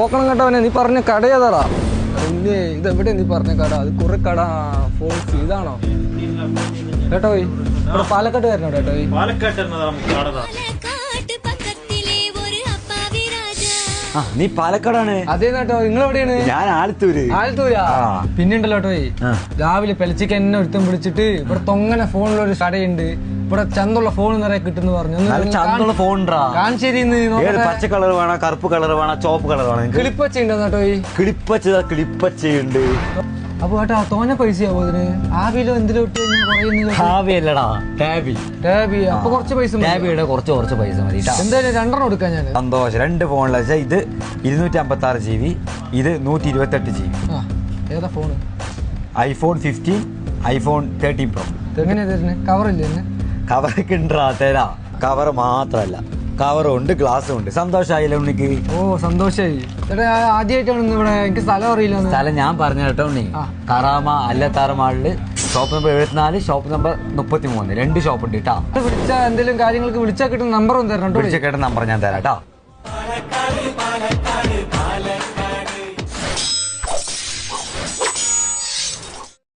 നോക്കണം കേട്ടവനെ നീ പറഞ്ഞ കട ഏതാടാ? പിന്നെ ഇത് എവിടെ നീ പറഞ്ഞ കട? അത് കുറെ കട ഫോൺസ് ഇതാണോ കേട്ടോ ഇവിടെ പാലക്കാട് വരണോ കേട്ടോ പാലക്കാട്ട് പാലക്കാട്ട് നീ പാലക്കാടാണ്. അതേ കേട്ടോ നിങ്ങൾ എവിടെയാണ് ഞാൻ ആലത്തൂര്. ആലത്തൂരാ? ആ. പിന്നെണ്ടല്ലോ കേട്ടോ. രാവിലെ പെലച്ചിക്ക് എന്നെ ഒരുത്തം പിടിച്ചിട്ട് ഇവിടെ തൊങ്ങനെ ഫോണിലൊരു കടയുണ്ട്. ഇവിടെ ചന്തുള്ള ഫോൺ നിറയെ കിട്ടുന്നു പറഞ്ഞു. ചന്തുള്ള ഫോൺ കാഞ്ചേരി പച്ച കളർ വേണം കറുപ്പ് കളർ വേണം ചോപ്പ് കളർ വേണം കിളിപ്പച്ചുണ്ടോ കിളിപ്പച്ച ഉണ്ടോ കേട്ടോ കിളിപ്പച്ച കിളിപ്പച്ചയുണ്ട്. അപ്പൊ ഏട്ടാ തോനെ പൈസയാവോ ഇതിന്? ആവിലോ എന്തിലോ ഇട്ട് കഴിഞ്ഞാൽ കുറയുന്നില്ല ടാബി ടാബി അപ്പൊ കുറച്ച് പൈസ മതി. ടാബിയുടെ കുറച്ച് കുറച്ച് പൈസ മതി ട്ടാ. എന്തായാലും രണ്ടെണ്ണം എടുക്കാൻ ഞാൻ സന്തോഷം. രണ്ട് ഫോണിൽ ഇത് ഇരുന്നൂറ്റി അമ്പത്തി ആറ് ജി ബി ഇത് നൂറ്റി ഇരുപത്തെട്ട് ജി ബി ഏതാ phone iPhone fifteen iPhone thirteen pro. എങ്ങനെയാ തരുന്നത് കവറില്ലേ കവറൊക്കെ ഉണ്ടാ തരാ. കവർ മാത്രമല്ല കവറും ഉണ്ട് ഗ്ലാസ്സും ഉണ്ട് സന്തോഷമായില്ല ഉണ്ണിക്ക്? ഓ സന്തോഷായി. ചേട്ടാ ആദ്യമായിട്ടാണ് ഇന്ന് ഇവിടെ എനിക്ക് സ്ഥലം അറിയില്ല സ്ഥലം ഞാൻ പറഞ്ഞ കേട്ടോ ഉണ്ണി. കറാമ അല്ലത്താറ് മാളിൽ ഷോപ്പ് നമ്പർ എഴുപത്തിനാല് ഷോപ്പ് നമ്പർ മുപ്പത്തി മൂന്ന് രണ്ട് ഷോപ്പ് ഉണ്ട് കേട്ടോ വിളിച്ച എന്തെങ്കിലും കാര്യങ്ങൾക്ക് വിളിച്ചാൽ കിട്ടുന്ന നമ്പർ ഒന്ന് തരണം കേട്ടോ വിളിച്ച കേട്ട നമ്പർ ഞാൻ തരാം കേട്ടോ